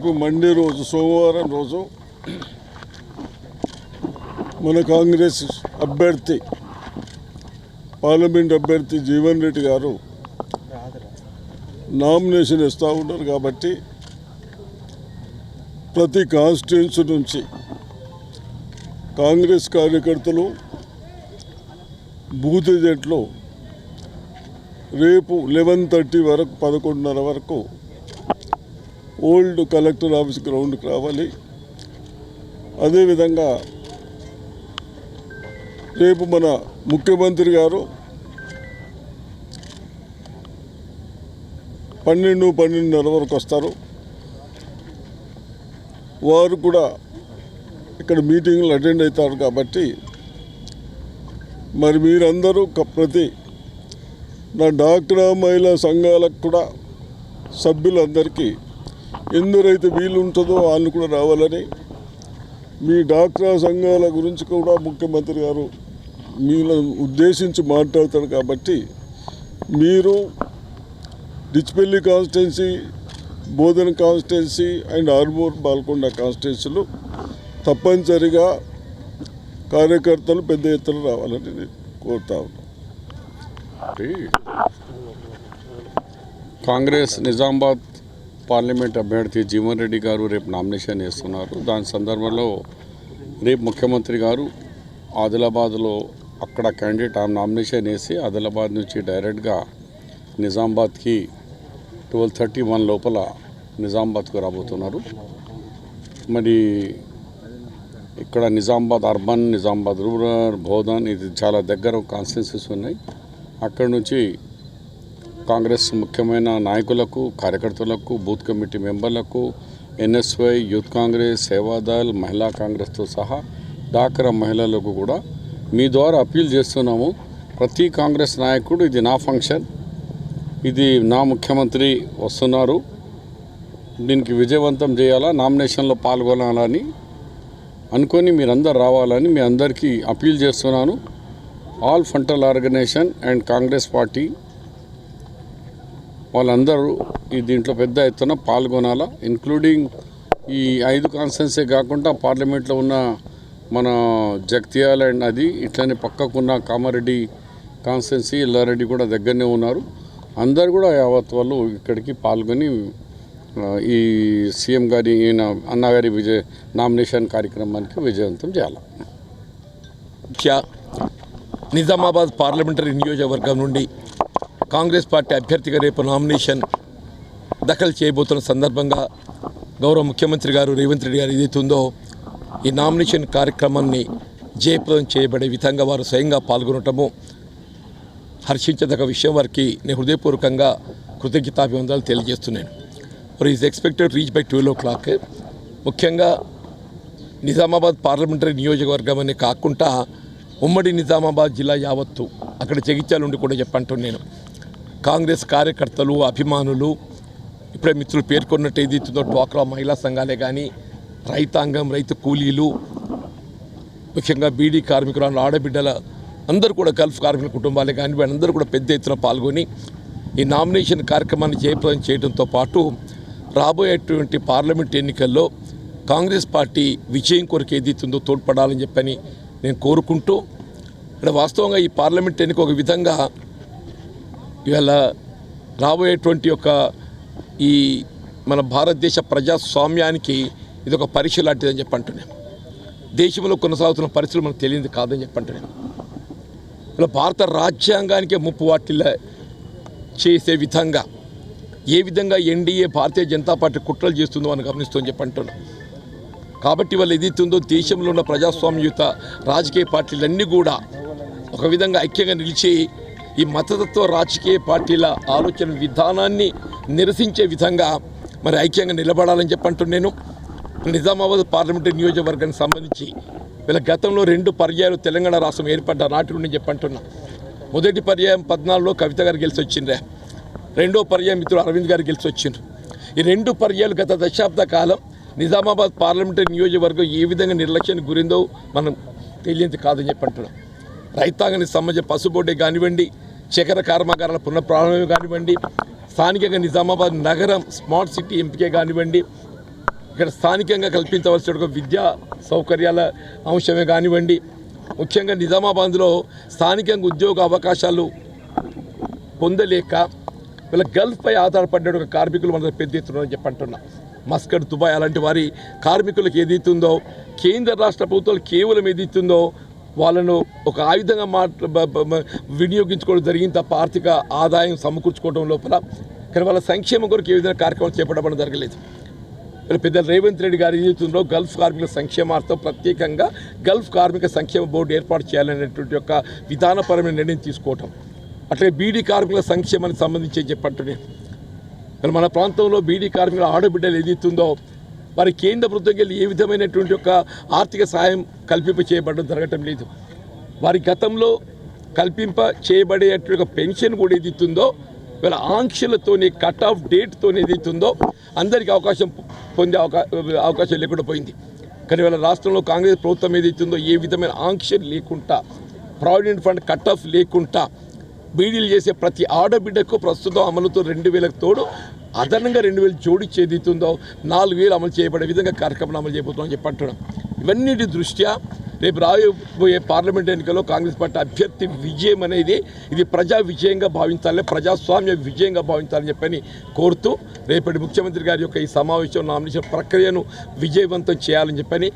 రేపు మండే రోజు సోమవారం రోజు మన కాంగ్రెస్ అభ్యర్థి పార్లమెంట్ అభ్యర్థి జీవన్ రెడ్డి గారు నామినేషన్ ఇస్తూ ఉన్నారు కాబట్టి ప్రతి కాన్స్టిట్యున్సీ నుంచి కాంగ్రెస్ కార్యకర్తలు బూత్ ఏజెంట్లు రేపు లెవెన్ థర్టీ వరకు పదకొండున్నర వరకు ఓల్డ్ కలెక్టర్ ఆఫీస్ గ్రౌండ్కి రావాలి. అదేవిధంగా రేపు మన ముఖ్యమంత్రి గారు పన్నెండు పన్నెండున్నర వరకు వస్తారు. వారు కూడా ఇక్కడ మీటింగ్లు అటెండ్ అవుతారు కాబట్టి మరి మీరందరూ ప్రతి నా డాక్టర్ మహిళా సంఘాలకు కూడా సభ్యులందరికీ ఎందరైతే వీలు ఉంటుందో వాళ్ళు కూడా రావాలని మీ డాక్టర్ సంఘాల గురించి కూడా ముఖ్యమంత్రి గారు మీరు ఉద్దేశించి మాట్లాడతారు కాబట్టి మీరు Dichpally constituency Bodhan constituency and Armoor Balkonda కాన్స్టిట్యున్సీలు తప్పనిసరిగా కార్యకర్తలు పెద్ద ఎత్తున రావాలని నేను కోరుతా ఉన్నాను. కాంగ్రెస్ నిజామాబాద్ పార్లమెంట్ అభ్యర్థి జీవన్ రెడ్డి గారు రేపు నామినేషన్ వేస్తున్నారు. దాని సందర్భంలో రేపు ముఖ్యమంత్రి గారు ఆదిలాబాద్లో అక్కడ క్యాండిడేట్ ఆ నామినేషన్ వేసి ఆదిలాబాద్ నుంచి డైరెక్ట్గా నిజామాబాద్కి ట్వెల్వ్ థర్టీ వన్ లోపల నిజామాబాద్కు రాబోతున్నారు. మరి ఇక్కడ నిజామాబాద్ అర్బన్ నిజామాబాద్ రూరల్ బోధన్ ఇది చాలా దగ్గర కాన్స్టిట్యున్సీస్ ఉన్నాయి. అక్కడి నుంచి కాంగ్రెస్ ముఖ్యమైన నాయకులకు కార్యకర్తలకు బూత్ కమిటీ మెంబర్లకు ఎన్ఎస్వై యూత్ కాంగ్రెస్ సేవాదల్ మహిళా కాంగ్రెస్తో సహా డాక్రా మహిళలకు కూడా మీ ద్వారా అప్పీల్ చేస్తున్నాము. ప్రతి కాంగ్రెస్ నాయకుడు ఇది నా ఫంక్షన్. ఇది నా ముఖ్యమంత్రి వస్తున్నారు. దీనికి విజయవంతం చేయాలా నామినేషన్లో పాల్గొనాలని అనుకొని మీరందరు రావాలని మీ అందరికీ అప్పీల్ చేస్తున్నాను. All ఫంటల్ organisation and Congress party వాళ్ళందరూ ఈ దీంట్లో పెద్ద ఎత్తున పాల్గొనాలా ఇంక్లూడింగ్ ఈ ఐదు కాన్స్టెన్సే కాకుండా పార్లమెంట్లో ఉన్న మన జగ్తియాల్ అండ్ అది ఇట్లనే పక్కకున్న కామారెడ్డి కాన్స్టెన్సీ ఎల్లారెడ్డి కూడా దగ్గరనే ఉన్నారు. అందరు కూడా యావత్ వాళ్ళు ఇక్కడికి పాల్గొని ఈ సీఎం గారి ఈయన అన్నగారి విజయ నామినేషన్ కార్యక్రమానికి విజయవంతం చేయాలి. ముఖ్య నిజామాబాద్ పార్లమెంటరీ నియోజకవర్గం నుండి కాంగ్రెస్ పార్టీ అభ్యర్థిగా రేపు నామినేషన్ దాఖలు చేయబోతున్న సందర్భంగా గౌరవ ముఖ్యమంత్రి గారు రేవంత్ రెడ్డి గారు ఏదైతే ఉందో ఈ నామినేషన్ కార్యక్రమాన్ని జయప్రదం చేయబడే విధంగా వారు స్వయంగా పాల్గొనటము హర్షించదగ్గ విషయం. వారికి నేను హృదయపూర్వకంగా కృతజ్ఞతాభివందనాలు తెలియజేస్తున్నాను. మరి is expected reach by twelve o'clock ముఖ్యంగా నిజామాబాద్ పార్లమెంటరీ నియోజకవర్గం అనే కాకుండా ఉమ్మడి నిజామాబాద్ జిల్లా యావత్తు అక్కడ జగిత్యాలు ఉండి కూడా చెప్పంటున్నాను. నేను కాంగ్రెస్ కార్యకర్తలు అభిమానులు ఇప్పుడే మిత్రులు పేర్కొన్నట్టు ఏదైతుందో డ్వాక్రా మహిళా సంఘాలే కానీ రైతాంగం రైతు కూలీలు ముఖ్యంగా బీడీ కార్మికులు ఆడబిడ్డల అందరూ కూడా గల్ఫ్ కార్మికుల కుటుంబాలే కానీ వీళ్ళందరూ కూడా పెద్ద ఎత్తున పాల్గొని ఈ నామినేషన్ కార్యక్రమాన్ని జయప్రదం చేయడంతో పాటు రాబోయేటువంటి పార్లమెంట్ ఎన్నికల్లో కాంగ్రెస్ పార్టీ విజయం కొరకు ఏదైతుందో తోడ్పడాలని చెప్పని నేను కోరుకుంటూ ఇక్కడ వాస్తవంగా ఈ పార్లమెంట్ ఎన్నిక ఒక విధంగా ఇవాళ రాబోయేటువంటి యొక్క ఈ మన భారతదేశ ప్రజాస్వామ్యానికి ఇది ఒక పరీక్ష లాంటిదని చెప్పి దేశంలో కొనసాగుతున్న పరిస్థితులు మనకు తెలియదు కాదని చెప్పి ఇలా భారత రాజ్యాంగానికే ముప్పు వాటిల్లో చేసే విధంగా ఏ విధంగా ఎన్డీఏ భారతీయ జనతా పార్టీ కుట్రలు చేస్తుందో అని గమనిస్తుందని చెప్పి కాబట్టి వాళ్ళు ఏదైతుందో దేశంలో ఉన్న ప్రజాస్వామ్యయుత రాజకీయ పార్టీలన్నీ కూడా ఒక విధంగా ఐక్యంగా నిలిచి ఈ మతతత్వ రాజకీయ పార్టీల ఆలోచన విధానాన్ని నిరసించే విధంగా మరి ఐక్యంగా నిలబడాలని చెప్పంటున్నాను. నేను నిజామాబాద్ పార్లమెంటు నియోజకవర్గానికి సంబంధించి వీళ్ళ గతంలో రెండు పర్యాయాలు తెలంగాణ రాష్ట్రం ఏర్పడ్డ నాటి నుండి చెప్పంటున్నా. మొదటి పర్యాయం పద్నాలుగులో కవిత గారు గెలిచి వచ్చిండ్రే. రెండో పర్యాయం మిత్రుడు అరవింద్ గారు గెలిచి వచ్చిండ్రు. ఈ రెండు పర్యాలు గత దశాబ్ద కాలం నిజామాబాద్ పార్లమెంటరీ నియోజకవర్గం ఏ విధంగా నిర్లక్ష్యానికి గురిందో మనం తెలియంది కాదని చెప్పంటున్నాం. రైతాంగానికి సంబంధించిన పసుబోటే కానివ్వండి చక్కెర కర్మాగారాల పునఃప్రారంభమే కానివ్వండి స్థానికంగా నిజామాబాద్ నగరం స్మార్ట్ సిటీ ఎంపికే కానివ్వండి ఇక్కడ స్థానికంగా కల్పించవలసిన ఒక విద్యా సౌకర్యాల అంశమే కానివ్వండి ముఖ్యంగా నిజామాబాద్లో స్థానికంగా ఉద్యోగ అవకాశాలు పొందలేక వీళ్ళ గల్ఫ్పై ఆధారపడ్డ ఒక కార్మికులు మన పెద్ద ఎత్తున చెప్పంటున్నా మస్కట్ దుబాయ్ అలాంటి వారి కార్మికులకు ఏదైతుందో కేంద్ర రాష్ట్ర ప్రభుత్వాలు కేవలం ఏదైతుందో వాళ్ళను ఒక ఆయుధంగా మాట్లా వినియోగించుకోవడం జరిగింది తప్ప ఆర్థిక ఆదాయం సమకూర్చుకోవడం లోపల. కానీ వాళ్ళ సంక్షేమం కొరకు ఏ విధంగా కార్యక్రమాలు చేపట్టడం జరగలేదు. పెద్ద రేవంత్ రెడ్డి గారు ఏదైతుందో గల్ఫ్ కార్మికుల సంక్షేమార్థం ప్రత్యేకంగా గల్ఫ్ కార్మిక సంక్షేమ బోర్డు ఏర్పాటు చేయాలనేటువంటి యొక్క విధానపరమైన నిర్ణయం తీసుకోవటం. అట్లే బీడీ కార్మికుల సంక్షేమానికి సంబంధించి చెప్పంటున్నాను మరి మన ప్రాంతంలో బీడీ కార్మికుల ఆడబిడ్డలు ఏదైతుందో వారి కేంద్ర ప్రభుత్వం వెళ్ళి ఏ విధమైనటువంటి యొక్క ఆర్థిక సహాయం కల్పింప చేయబడడం జరగటం లేదు. వారి గతంలో కల్పింప చేయబడేటువంటి పెన్షన్ కూడా ఏదైతుందో వీళ్ళ ఆంక్షలతోని కట్ ఆఫ్ డేట్తోని ఏదైతుందో అందరికీ అవకాశం పొందే అవకా అవకాశం లేకుండా పోయింది కానీ వీళ్ళ రాష్ట్రంలో కాంగ్రెస్ ప్రభుత్వం ఏదైతుందో ఏ విధమైన ఆంక్షలు లేకుండా ప్రావిడెంట్ ఫండ్ కట్ ఆఫ్ లేకుండా బీడీలు చేసే ప్రతి ఆడబిడ్డకు ప్రస్తుతం అమలుతో రెండు వేలకు తోడు అదనంగా రెండు వేలు జోడి ఏదైతుందో నాలుగు వేలు అమలు చేయబడే విధంగా కార్యక్రమం అమలు చేయబోతున్నాం చెప్పి అంటున్నాం. ఇవన్నిటి దృష్ట్యా రేపు రాబోయే పార్లమెంట్ ఎన్నికల్లో కాంగ్రెస్ పార్టీ అభ్యర్థి విజయం అనేది ఇది ప్రజా విజయంగా భావించాలని ప్రజాస్వామ్య విజయంగా భావించాలని చెప్పని కోరుతూ రేపటి ముఖ్యమంత్రి గారి యొక్క ఈ సమావేశం నామినేషన్ ప్రక్రియను విజయవంతం చేయాలని చెప్పని